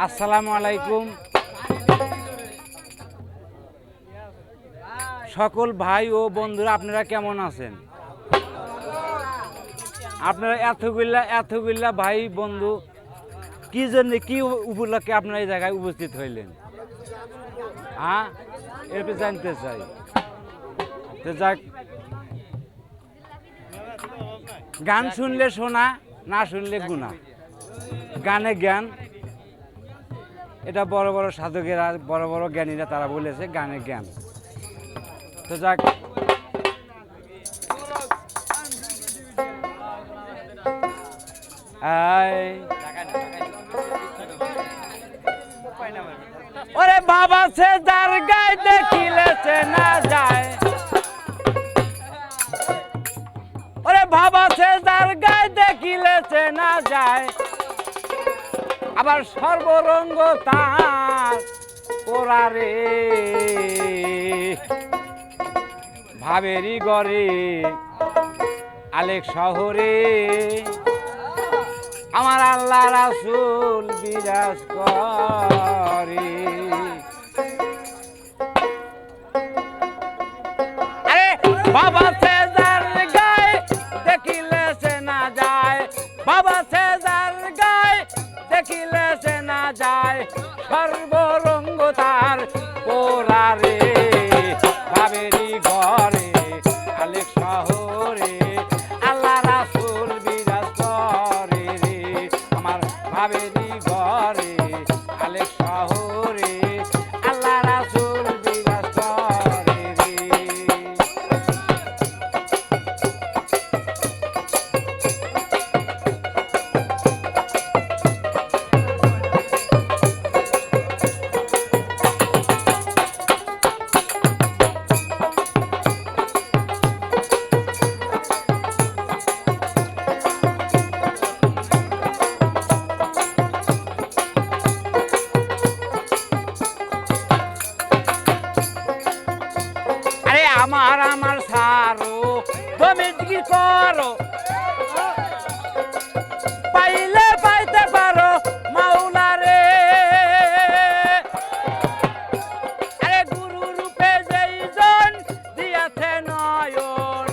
আসসালামু আলাইকুম। সকল ভাই ও বন্ধুরা, আপনারা কেমন আছেন? আপনারা এতগুলা এতগুলা ভাই বন্ধু, কি জন্য, কি উপলক্ষে আপনারা এই জায়গায় উপস্থিত হইলেন? হ্যাঁ এরপরে জানতে চাই। তো যাক, গান শুনলে শোনা, না শুনলে গুণা। গানে জ্ঞান এটা বড় বড় সাধকেরা, বড় বড় জ্ঞানীরা তারা বলেছে গানে জ্ঞান। তো যাক। ওরে বাবা, সে যার গায়ে দেখিলেছে না যায়। ওরে বাবা, সে যার গায়ে দেখিলেছে না যায়। আবার সর্বরঙ্গ তার ওরা রে ভাবেরই গড়ে আলেক শহরে। আমার আল্লাহ রাসুল বিরাজ করে। আরে বাবা সর্বরঙ্গ তার পোরারে ভাবেরি ঘরে আলেক শহরে আল্লাহ রাসুল বিরাজ করে রে। আমার ভাবেরি করো। পাইলে পাইতে পারো মাওলা রে। আরে গুরু রূপে যেইজন দিয়াছে নয়ন।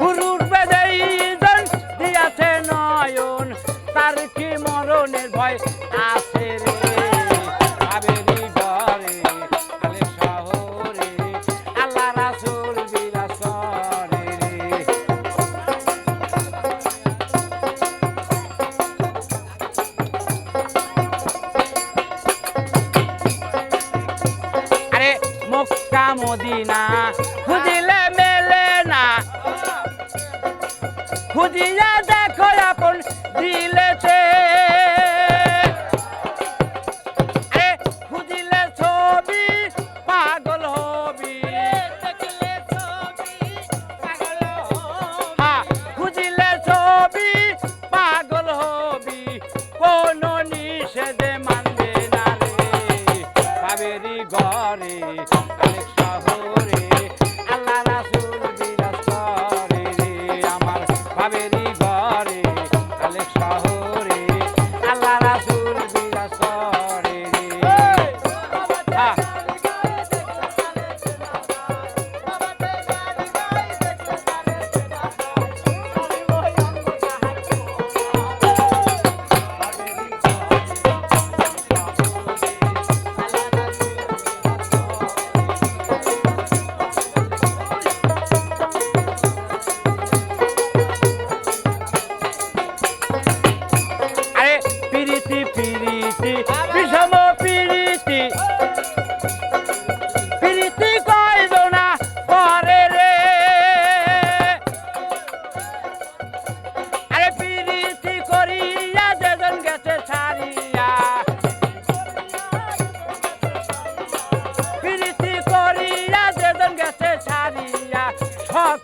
গুরু রূপে যেইজন দিয়াছে নয়ন, তার কি মদিনা। খুঁজিলে মেলে না। খুঁজিয়া